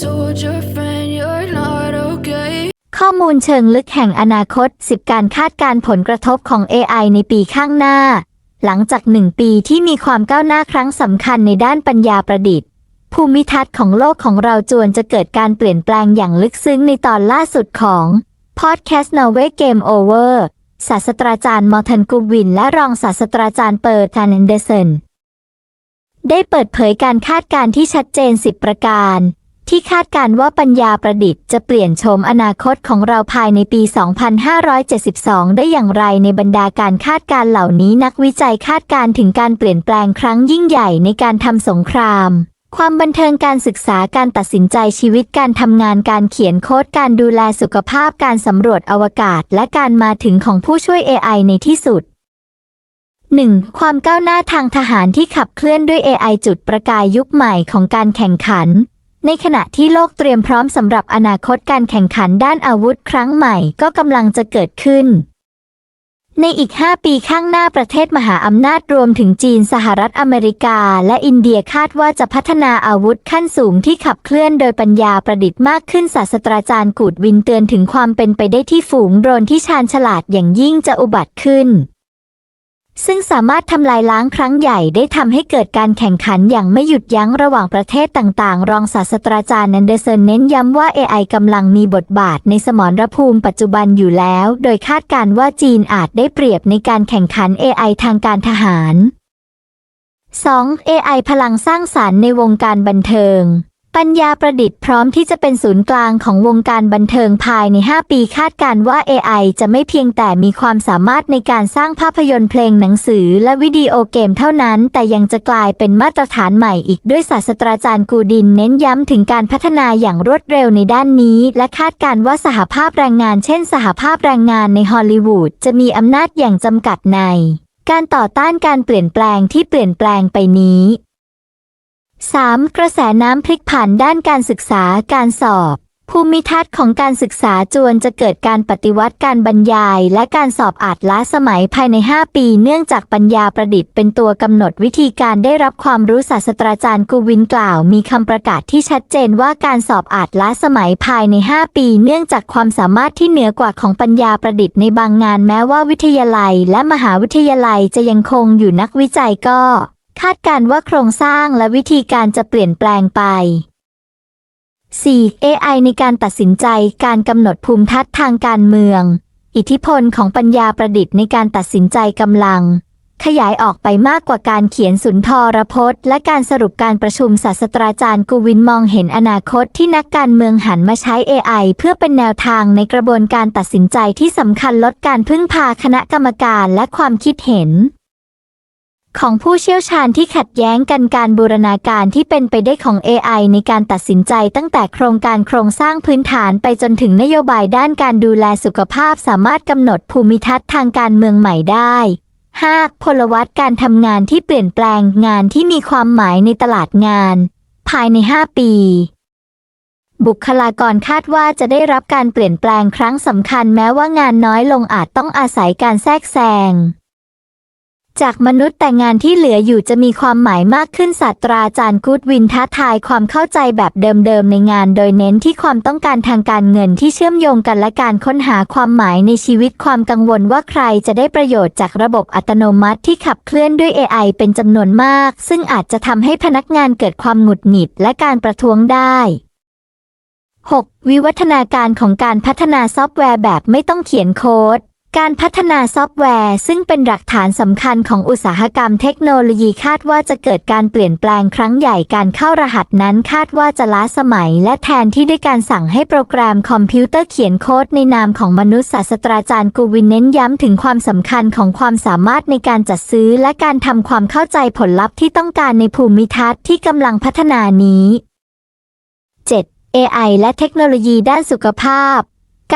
told your friend you're not okay. ข้อมูลเชิงลึกแห่งอนาคต 10 การคาดการผลกระทบของ AI ในปีข้างหน้า หลังจากหนึ่งปีที่มีความก้าวหน้าครั้งสำคัญในด้านปัญญาประดิษฐ์ ภูมิทัศน์ของโลกของเราจวนจะเกิดการเปลี่ยนแปลงอย่างลึกซึ้งในตอนล่าสุดของ Podcast n o w a y Game Over ศาสตราจารย์มอร์ทันกูวิน และรองศาสตราจารย์เปิร์ทานเอนเดอร์สันได้เปิดเผยการคาดการณ์ที่ชัดเจน 10 ประการ ที่คาดการณ์ว่าปัญญาประดิษฐ์จะเปลี่ยนโฉมอนาคตของเราภายในปี 2572 ได้อย่างไรในบรรดาการคาดการณ์เหล่านี้นักวิจัยคาดการณ์ถึงการเปลี่ยนแปลงครั้งยิ่งใหญ่ในการทำสงคราม ความบันเทิงการศึกษาการตัดสินใจชีวิตการทำงานการเขียนโค้ดการดูแลสุขภาพการสำรวจอวกาศ และการมาถึงของผู้ช่วย AI ในที่สุด 1. ความก้าวหน้าทางทหารที่ขับเคลื่อนด้วย AI จุดประกายยุคใหม่ของการแข่งขัน ในขณะที่โลกเตรียมพร้อมสำหรับอนาคตการแข่งขันด้านอาวุธครั้งใหม่ก็กำลังจะเกิดขึ้น ในอีก 5 ปีข้างหน้าประเทศมหาอำนาจรวมถึงจีนสหรัฐอเมริกา และอินเดียคาดว่าจะพัฒนาอาวุธขั้นสูงที่ขับเคลื่อนโดยปัญญาประดิษฐ์มากขึ้นศาสตราจารย์กูดวินเตือนถึงความเป็นไปได้ที่ฝูงโดรนที่ชาญฉลาดอย่างยิ่งจะอุบัติขึ้น ซึ่งสามารถทำลายล้างครั้งใหญ่ได้ทำให้เกิดการแข่งขันอย่างไม่หยุดยั้งระหว่างประเทศต่างๆ รองศาสตราจารย์นันเดอร์เซนเน้นย้ำว่า AI กำลังมีบทบาทในสมรภูมิปัจจุบันอยู่แล้ว โดยคาดการณ์ว่าจีนอาจได้เปรียบในการแข่งขัน AI ทางการทหาร 2. AI พลังสร้างสารรค์ในวงการบันเทิง ปัญญาประดิษฐ์พร้อมที่จะเป็นศูนย์กลางของวงการบันเทิงภายใน 5 ปีคาดการณ์ว่า AI จะไม่เพียงแต่มีความสามารถในการสร้างภาพยนตร์เพลงหนังสือและวิดีโอเกมเท่านั้น แต่ยังจะกลายเป็นมาตรฐานใหม่อีกด้วยศาสตราจารย์กูดินเน้นย้ำถึงการพัฒนาอย่างรวดเร็วในด้านนี้ และคาดการณ์ว่าสหภาพแรงงานเช่น สหภาพแรงงานในฮอลลีวูดจะมีอำนาจอย่างจำกัดใน การต่อต้านการเปลี่ยนแปลงที่เปลี่ยนแปลงไปนี้ 3. กระแสน้ำพลิกผันด้านการศึกษาการสอบ ภูมิทัศน์ของการศึกษาจวนจะเกิดการปฏิวัติการบรรยาย และการสอบอาจล้าสมัยภายใน 5 ปี เนื่องจากปัญญาประดิษฐ์เป็นตัวกำหนดวิธีการได้รับความรู้ศาสตราจารย์กูวินกล่าว มีคำประกาศที่ชัดเจนว่าการสอบอาจล้าสมัยภายใน 5 ปี เนื่องจากความสามารถที่เหนือกว่าของปัญญาประดิษฐ์ในบางงานแม้ว่าวิทยาลัย และมหาวิทยาลัยจะยังคงอยู่นักวิจัยก็ คาดการ์ว่าโครงสร้างและวิธีการจะเปลี่ยนแปลงไป 4. AI ในการตัดสินใจการกำหนดภูมิทัศน์ทางการเมือง อิทธิพลของปัญญาประดิษฐ์ในการตัดสินใจกำลัง ขยายออกไปมากกว่าการเขียนสุนทรพจน์ และการสรุปการประชุมศาสตราจารย์กูวินมองเห็นอนาคตที่นักการเมืองหันมาใช้ AI เพื่อเป็นแนวทางในกระบวนการตัดสินใจที่สำคัญลดการพึ่งพาคณะกรรมการและความคิดเห็น ของผู้เชี่ยวชาญที่ขัดแย้งกันการบูรณาการที่เป็นไปได้ของ AI ในการตัดสินใจตั้งแต่โครงการโครงสร้างพื้นฐานไปจนถึงนโยบายด้านการดูแลสุขภาพสามารถกำหนดภูมิทัศน์ทางการเมืองใหม่ได้ 5. พลวัตการทำงานที่เปลี่ยนแปลงงานที่มีความหมายในตลาดงาน ภายใน 5 ปี บุคลากรคาดว่าจะได้รับการเปลี่ยนแปลงครั้งสำคัญแม้ว่างานน้อยลงอาจต้องอาศัยการแทรกแซง จากมนุษย์แต่งานที่เหลืออยู่จะมีความหมายมากขึ้นศาสตราจารย์กูดวินท้าทายความเข้าใจแบบเดิมๆในงาน โดยเน้นที่ความต้องการทางการเงินที่เชื่อมโยงกันและการค้นหาความหมายในชีวิตความกังวลว่าใครจะได้ประโยชน์จากระบบอัตโนมัติที่ขับเคลื่อนด้วย AI เป็นจำนวนมาก ซึ่งอาจจะทำให้พนักงานเกิดความหงุดหงิดและการประท้วงได้ 6. วิวัฒนาการของการพัฒนาซอฟต์แวร์แบบไม่ต้องเขียนโค้ด การพัฒนาซอฟต์แวร์ ซึ่งเป็นหลักฐานสำคัญของอุตสาหกรรมเทคโนโลยีคาดว่าจะเกิดการเปลี่ยนแปลงครั้งใหญ่การเข้ารหัสนั้นคาดว่าจะล้าสมัย และแทนที่ด้วยการสั่งให้โปรแกรมคอมพิวเตอร์เขียนโค้ดในนามของมนุษย์ศาสตราจารย์กูวินเน้นย้ำถึงความสำคัญของความสามารถในการจัดซื้อ และการทำความเข้าใจผลลัพธ์ที่ต้องการในภูมิทัศน์ที่กำลังพัฒนานี้ 7. AI และเทคโนโลยีด้านสุขภาพ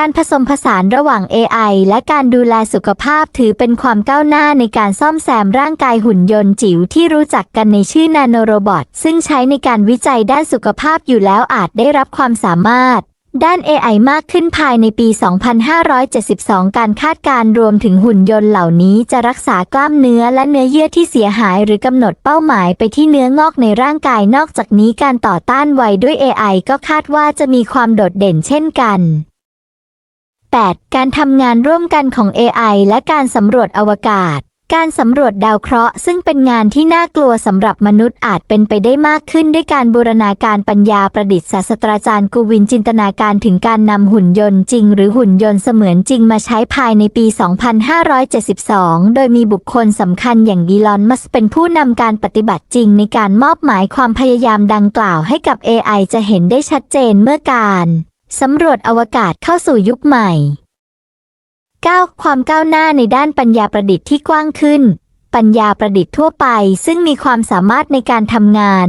การผสมผสานระหว่าง AI และการดูแลสุขภาพถือเป็นความก้าวหน้าในการซ่อมแซมร่างกายหุ่นยนต์จิ๋วที่รู้จักกันในชื่อนาโนโรบอทซึ่งใช้ในการวิจัยด้านสุขภาพอยู่แล้วอาจได้รับความสามารถ ด้าน AI มากขึ้นภายในปี 2572 การคาดการณ์รวมถึงหุ่นยนต์เหล่านี้จะรักษากล้ามเนื้อและเนื้อเยื่อที่เสียหายหรือกำหนดเป้าหมายไปที่เนื้องอกในร่างกายนอกจากนี้การต่อต้านไวด้วย AI ก็คาดว่าจะมีความโดดเด่นเช่นกัน 8. การทำงานร่วมกันของ AI และการสำรวจอวกาศ การสำรวจดาวเคราะห์ซึ่งเป็นงานที่น่ากลัวสำหรับมนุษย์อาจเป็นไปได้มากขึ้นด้วยการบูรณาการปัญญาประดิษฐ์ศาสตราจารย์กูวินจินตนาการถึงการนำหุ่นยนต์จริง หรือหุ่นยนต์เสมือนจริงมาใช้ภายในปี 2572 โดยมีบุคคลสำคัญอย่างอีลอน มัสเป็นผู้นำการปฏิบัติจริงในการมอบหมายความพยายามดังกล่าวให้กับ AI จะเห็นได้ชัดเจนเมื่อการ สำรวจอวกาศเข้าสู่ยุคใหม่ 9. ความก้าวหน้าในด้านปัญญาประดิษฐ์ที่กว้างขึ้น ปัญญาประดิษฐ์ทั่วไป ซึ่งมีความสามารถในการทำงาน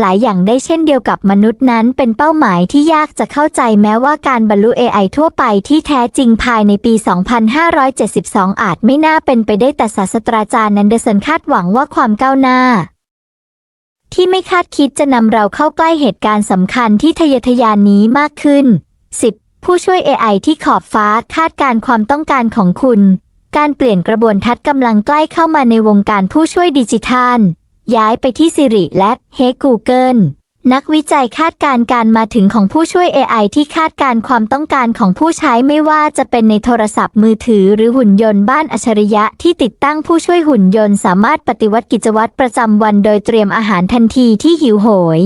หลายอย่างได้เช่นเดียวกับมนุษย์นั้นเป็นเป้าหมายที่ยากจะเข้าใจแม้ว่าการบรรลุ AI ทั่วไปที่แท้จริงภายในปี 2572 อาจไม่น่าเป็นไปได้แต่ศาสตราจารย์นันเดอร์สันคาดหวังว่าความก้าวหน้า ที่ไม่คาดคิดจะนำเราเข้าใกล้เหตุการณ์สำคัญที่ทะเยอทะยานนี้มากขึ้น 10. ผู้ช่วย AI ที่ขอบฟ้าคาดการความต้องการของคุณ การเปลี่ยนกระบวนทัศน์กำลังใกล้เข้ามาในวงการผู้ช่วยดิจิทัล ย้ายไปที่ Siri และ Hey Google นักวิจัยคาดการณ์การมาถึงของผู้ช่วย AI ที่คาดการณ์ความต้องการของผู้ใช้ไม่ว่าจะเป็นในโทรศัพท์มือถือหรือหุ่นยนต์บ้านอัจฉริยะที่ติดตั้งผู้ช่วยหุ่นยนต์สามารถปฏิวัติกิจวัตรประจำวันโดยเตรียมอาหารทันทีที่หิวโหย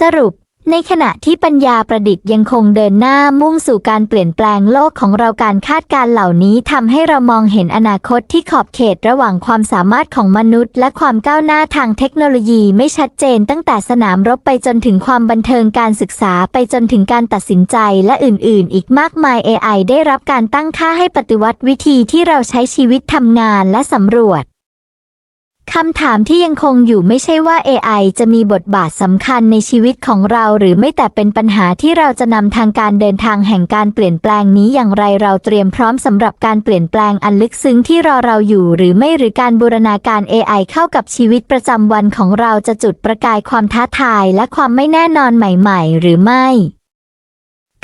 สรุป ในขณะที่ปัญญาประดิษฐ์ยังคงเดินหน้ามุ่งสู่การเปลี่ยนแปลงโลกของเราการคาดการณ์เหล่านี้ทำให้เรามองเห็นอนาคตที่ขอบเขตระหว่างความสามารถของมนุษย์ และความก้าวหน้าทางเทคโนโลยีไม่ชัดเจน ตั้งแต่สนามรบไปจนถึงความบันเทิงการศึกษาไปจนถึงการตัดสินใจและอื่น ๆ อีกมากมาย AI ได้รับการตั้งค่าให้ปฏิวัติวิธีที่เราใช้ชีวิตทำงานและสำรวจ คำถามที่ยังคงอยู่ไม่ใช่ว่า AI จะมีบทบาทสำคัญในชีวิตของเรา หรือไม่แต่เป็นปัญหาที่เราจะนำทางการเดินทางแห่งการเปลี่ยนแปลงนี้อย่างไรเราเตรียมพร้อมสำหรับการเปลี่ยนแปลงอันลึกซึ้งที่รอเราอยู่ หรือไม่หรือการบูรณาการ AI เข้ากับชีวิตประจำวันของเราจะจุดประกายความท้าทายและความไม่แน่นอนใหม่ ๆ หรือไม่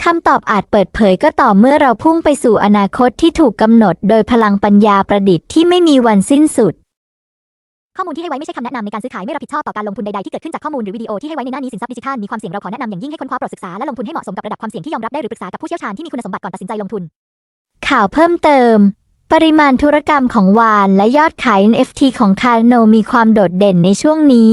คำตอบอาจเปิดเผยก็ต่อเมื่อเราพุ่งไปสู่อนาคตที่ถูกกำหนดโดยพลังปัญญาประดิษฐ์ที่ไม่มีวันสิ้นสุด ข้อมูลที่ให้ไว้ไม่ใช่คำแนะนำในการซื้อขายไม่รับผิดชอบต่อการลงทุนใดๆที่เกิดขึ้นจากข้อมูลหรือวิดีโอที่ให้ไว้ในหน้านี้สินทรัพย์ดิจิทัลมีความเสี่ยงเราขอแนะนำอย่างยิ่งให้ค้นคว้าโปรดศึกษาและลงทุนให้เหมาะสมกับระดับความเสี่ยงที่ยอมรับได้หรือปรึกษากับผู้เชี่ยวชาญที่มีคุณสมบัติก่อนตัดสินใจลงทุน ข่าวเพิ่มเติม ปริมาณธุรกรรมของวาน และยอดขาย NFT ของคาร์โนมีความโดดเด่นในช่วงนี้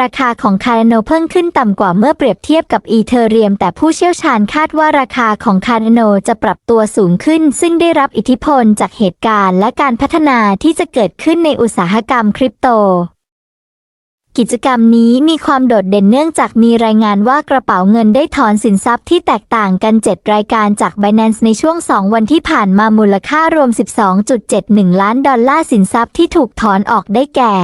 ราคาของคาร์โนเพิ่มขึ้นต่ำกว่าเมื่อเปรียบเทียบกับอีเธอเรียม แต่ผู้เชี่ยวชาญคาดว่าราคาของคาร์โนจะปรับตัวสูงขึ้น ซึ่งได้รับอิทธิพลจากเหตุการณ์และการพัฒนาที่จะเกิดขึ้นในอุตสาหกรรมคริปโต กิจกรรมนี้มีความโดดเด่นเนื่องจากมีรายงานว่ากระเป๋าเงินได้ถอนสินทรัพย์ที่แตกต่างกัน 7 รายการจาก Binance ในช่วง 2 วันที่ผ่านมามูลค่ารวม 12.71 ล้านดอลลาร์สินทรัพย์ที่ถูกถอนออกได้แก่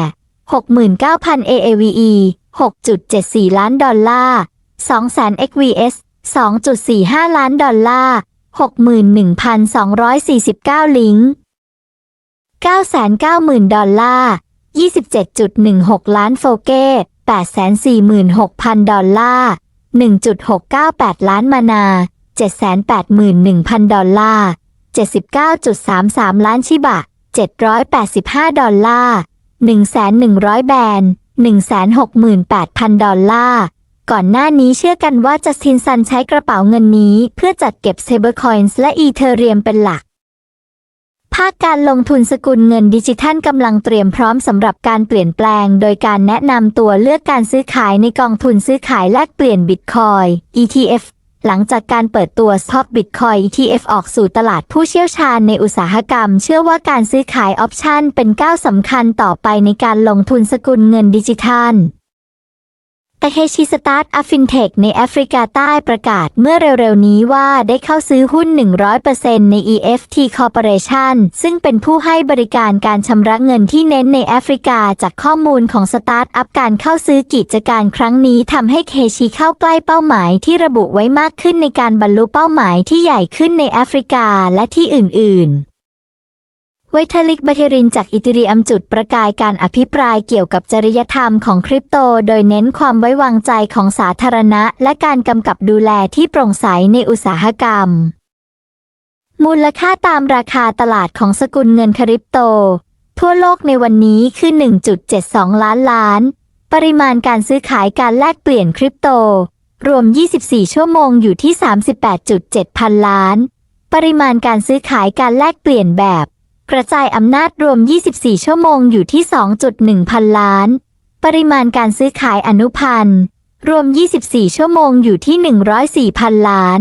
69,000 AAVE 6.74 ล้านดอลลาร์200,000 XVS 2.45 ล้านดอลลาร์ 61,249 ลิงก์990,000 ดอลลาร์ 27.16 ล้านโฟเก้846,000 ดอลลาร์ 1.698 ล้านมานา 781,000 ดอลลาร์ 79.33 ล้านชิบะ 785 ดอลลาร์ 1,100 แบน168,000 ดอลลาร์ ก่อนหน้านี้เชื่อกันว่าจัสตินซันใช้กระเป๋าเงินนี้ เพื่อจัดเก็บเซเบอร์คอยน์และอีเธอเรียมเป็นหลัก ภาคการลงทุนสกุลเงินดิจิทัลกำลังเตรียมพร้อมสำหรับการเปลี่ยนแปลง โดยการแนะนำตัวเลือกการซื้อขายในกองทุนซื้อขายแลกเปลี่ยนบิตคอย ETF หลังจากการเปิดตัว Stock Bitcoin ETF ออกสู่ตลาดผู้เชี่ยวชาญในอุตสาหกรรม เชื่อว่าการซื้อขายออปชันเป็นก้าวสำคัญต่อไปในการลงทุนสกุลเงินดิจิทัล ตาเคชิสตาร์ทอัฟฟินเทคในแอฟริกาใต้ประกาศเมื่อเร็วๆนี้ว่าได้เข้าซื้อหุ้น 100%ใน EFT Corporation ซึ่งเป็นผู้ให้บริการการชำระเงินที่เน้นในแอฟริกาจากข้อมูลของสตาร์ทอัพการเข้าซื้อกิจการครั้งนี้ทำให้เคชิเข้าใกล้เป้าหมายที่ระบุไว้มากขึ้นในการบรรลุเป้าหมายที่ใหญ่ขึ้นในแอฟริกาและที่อื่นๆ ไวทลิกบาเทรินจากอิตาลีอัมจุดประกายการอภิปรายเกี่ยวกับจริยธรรมของคริปโต โดยเน้นความไว้วางใจของสาธารณะ และการกำกับดูแลที่โปร่งใสในอุตสาหกรรม มูลค่าตามราคาตลาดของสกุลเงินคริปโต ทั่วโลกในวันนี้คือ 1.72 ล้านล้าน ปริมาณการซื้อขายการแลกเปลี่ยนคริปโต รวม 24 ชั่วโมงอยู่ที่ 38.7 พันล้าน ปริมาณการซื้อขายการแลกเปลี่ยนแบบ กระจายอำนาจรวม 24 ชั่วโมงอยู่ที่ 2.1 พันล้าน ปริมาณการซื้อขายอนุพันธ์ รวม 24 ชั่วโมงอยู่ที่ 104 พันล้าน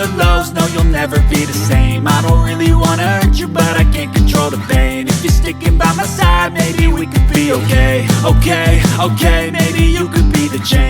the lows, no you'll never be the same. I don't really wanna hurt you but I can't control the pain. If you're sticking by my side maybe we could be okay. Okay, okay, maybe you could be the change